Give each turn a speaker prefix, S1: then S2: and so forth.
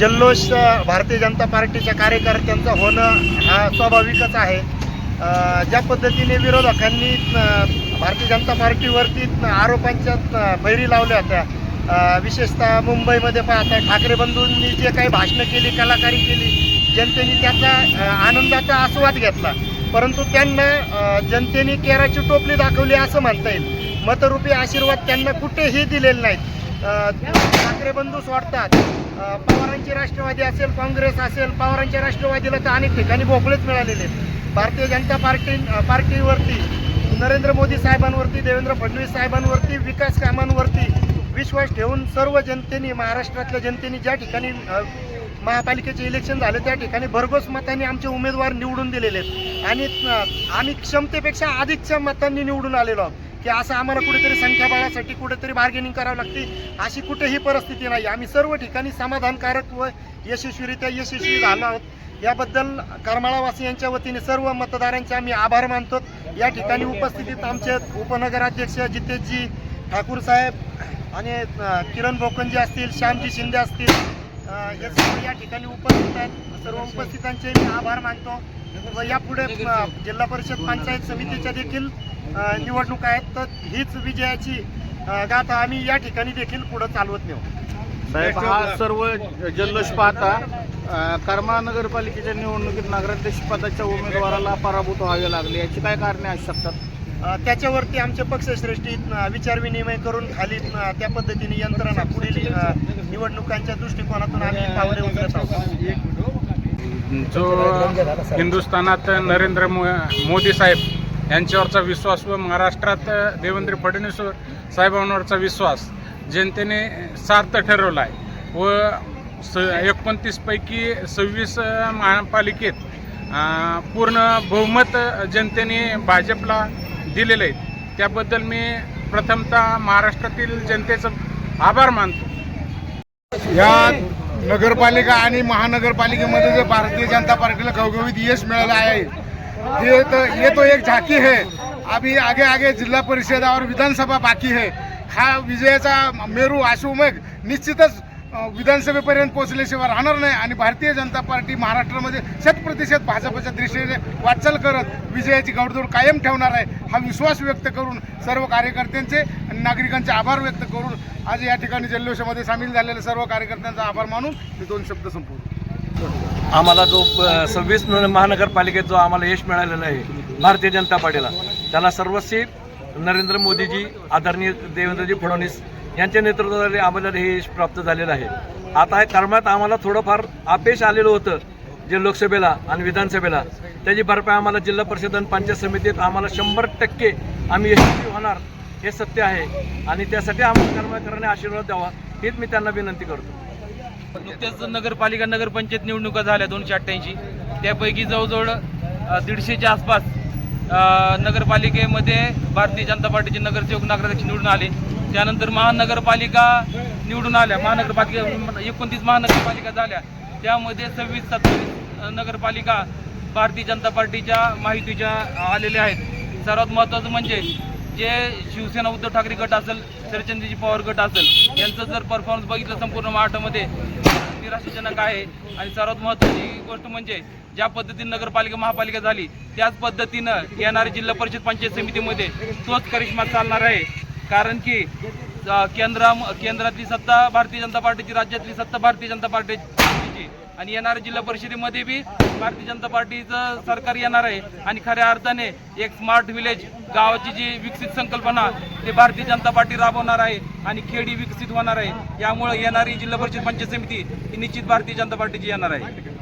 S1: जल्लोष भारतीय जनता पार्टीच्या कार्यकर्त्यांचा होणं हा स्वाभाविकच आहे. ज्या पद्धतीने विरोधकांनी भारतीय जनता पार्टीवरती आरोपांच्या फैरी लावल्या होत्या. विशेषतः मुंबईमध्ये पाहता ठाकरे बंधूंनी जे काही भाषणं केली कलाकारी केली जनतेने त्याचा आनंदाचा आस्वाद घेतला. परंतु त्यांना जनतेने केराची टोपली दाखवली असं म्हणता येईल. मतरूपी आशीर्वाद त्यांना कुठेही दिलेले नाहीत. ठाकरे बंधू सोडतात पवारांची राष्ट्रवादी असेल काँग्रेस असेल पवारांच्या राष्ट्रवादीला तर अनेक ठिकाणी भोकळेच मिळालेले आहेत. भारतीय जनता पार्टी पार्टीवरती नरेंद्र मोदी साहेबांवरती देवेंद्र फडणवीस साहेबांवरती विकास कामांवरती विश्वास ठेवून सर्व जनतेने महाराष्ट्रातल्या जनतेने ज्या ठिकाणी महापालिकेचे इलेक्शन झाले त्या ठिकाणी भरघोस मतांनी आमचे उमेदवार निवडून दिलेले आहेत. आणि आम्ही क्षमतेपेक्षा अधिकच्या मतांनी निवडून आलेलो आहोत. की असं आम्हाला कुठेतरी संख्याबळासाठी कुठेतरी बार्गेनिंग करावं लागते अशी कुठेही परिस्थिती नाही. आम्ही सर्व ठिकाणी समाधानकारक व यशस्वीरित्या यशस्वी झालो आहोत. याबद्दल करमाळावासियांच्या वतीने सर्व मतदारांचे आम्ही आभार मानतो. या ठिकाणी उपस्थितीत आमचे उपनगराध्यक्ष जितेशजी ठाकूर साहेब आणि किरण भोकनजी असतील श्यामजी शिंदे असतील हे सर्व या ठिकाणी उपस्थित आहेत. सर्व उपस्थितांचे मी आभार मानतो. व यापुढे जिल्हा परिषद पंचायत समितीच्या देखील निवडणुका आहेत तर हीच विजयाची गाथा आम्ही या ठिकाणी देखील पुढे चालवत नेऊ.
S2: साहेब हा सर्व जल्लोष पाहता अ, करमाळा नगरपालिकेच्या निवडणुकीत नगराध्यक्ष पदाच्या उमेदवाराला पराभूत व्हावे लागले याची काय कारणे असू शकतात?
S1: त्याच्यावरती आमचे पक्षश्रेष्ठी अ, विचारविनिमय करून खाली त्या पद्धतीने यंत्रणा पुढील निवडणुकांच्या दृष्टिकोनातून आम्ही पावले उचलत आहोत.
S3: जो हिंदुस्थानात नरेंद्र मो मोदी साहेब यांच्यावरचा विश्वास व महाराष्ट्रात देवेंद्र फडणवीस साहेबांवरचा विश्वास जनतेने सार्थ ठरवला आहे व स एकोणतीसपैकी सव्वीस महापालिकेत पूर्ण बहुमत जनतेने भाजपला दिलेलं आहे त्याबद्दल मी प्रथमतः महाराष्ट्रातील जनतेचं आभार मानतो.
S4: या नगरपालिका आणि महानगरपालिकेमध्ये जे भारतीय जनता पार्टीला घवघवीत यश मिळालं आहे ये तो ये तो एक झाकी है। अभी आगे आगे जिल्हा परिषद और विधानसभा बाकी है। हा विजयाचा मेरू आशुमेघ निश्चितच विधानसभेपर्यंत पोहोचल्याशिवाय राहणार नाही आणि भारतीय जनता पार्टी महाराष्ट्रामध्ये शतप्रतिशत भाजपच्या दृष्टीने वाटचाल करत विजयाची गडदौड कायम ठेवणार आहे हा विश्वास व्यक्त करून सर्व कार्यकर्त्यांचे आणि नागरिकांचे आभार व्यक्त करून आज या ठिकाणी जल्लोषामध्ये सामील झालेल्या सर्व कार्यकर्त्यांचा आभार मानून मी दोन शब्द संपवतो.
S5: आम्हाला जो सव्वीस महानगरपालिकेत जो आम्हाला यश मिळालेलं आहे भारतीय जनता पार्टीला त्याला सर्वस्वी नरेंद्र मोदीजी आदरणीय देवेंद्रजी फडणवीस यांच्या नेतृत्वाखाली आम्हाला हे यश प्राप्त झालेलं आहे. आता हे कर्मात आम्हाला थोडंफार अपयश आलेलं होतं जे लोकसभेला आणि विधानसभेला. त्याची भरपाई आम्हाला जिल्हा परिषद आणि पंचायत समितीत आम्हाला शंभर टक्के आम्ही यशस्वी होणार हे सत्य आहे. आणि त्यासाठी आम्हाला कर्मचाऱ्यांनी आशीर्वाद द्यावा हीच मी त्यांना विनंती करतो.
S6: नुकत्याच नगरपालिका नगरपंचायत निवडणुका झाल्या दोनशे अठ्ठ्याऐंशी. त्यापैकी जवळजवळ दीडशेच्या आसपास नगरपालिकेमध्ये भारतीय जनता पार्टीचे नगरसेवक नगराध्यक्ष निवडून आले. त्यानंतर महानगरपालिका निवडून आल्या. महानगरपालिका एकोणतीस महानगरपालिका झाल्या. त्यामध्ये सव्वीस सत्तावीस नगरपालिका भारतीय जनता पार्टीच्या माहितीच्या आलेल्या आहेत. सर्वात महत्त्वाचं म्हणजे जे शिवसेना उद्धव ठाकरे गट असेल शरदचंद्रजी पवार गट असेल यांचं जर परफॉर्मन्स बघितलं संपूर्ण महाराष्ट्रामध्ये निराशाजनक आहे. आणि सर्वात महत्त्वाची गोष्ट म्हणजे ज्या पद्धतीने नगरपालिका महापालिका झाली त्याच पद्धतीनं येणारी जिल्हा परिषद पंचायत समितीमध्ये तोच करिश्मा चालणार आहे. कारण की केंद्र केंद्रा केंद्रातली सत्ता भारतीय जनता पार्टीची राज्यातली सत्ता भारतीय जनता पार्टीची आणि येणाऱ्या जिल्हा परिषदेमध्ये बी भारतीय जनता पार्टीचं सरकार येणार आहे. आणि खऱ्या अर्थाने एक स्मार्ट विलेज गावाची जी विकसित संकल्पना ते भारतीय जनता पार्टी राबवणार आहे आणि खेडी विकसित होणार आहे. यामुळे येणारी जिल्हा परिषद पंचायत समिती ही निश्चित भारतीय जनता पार्टीची येणार आहे.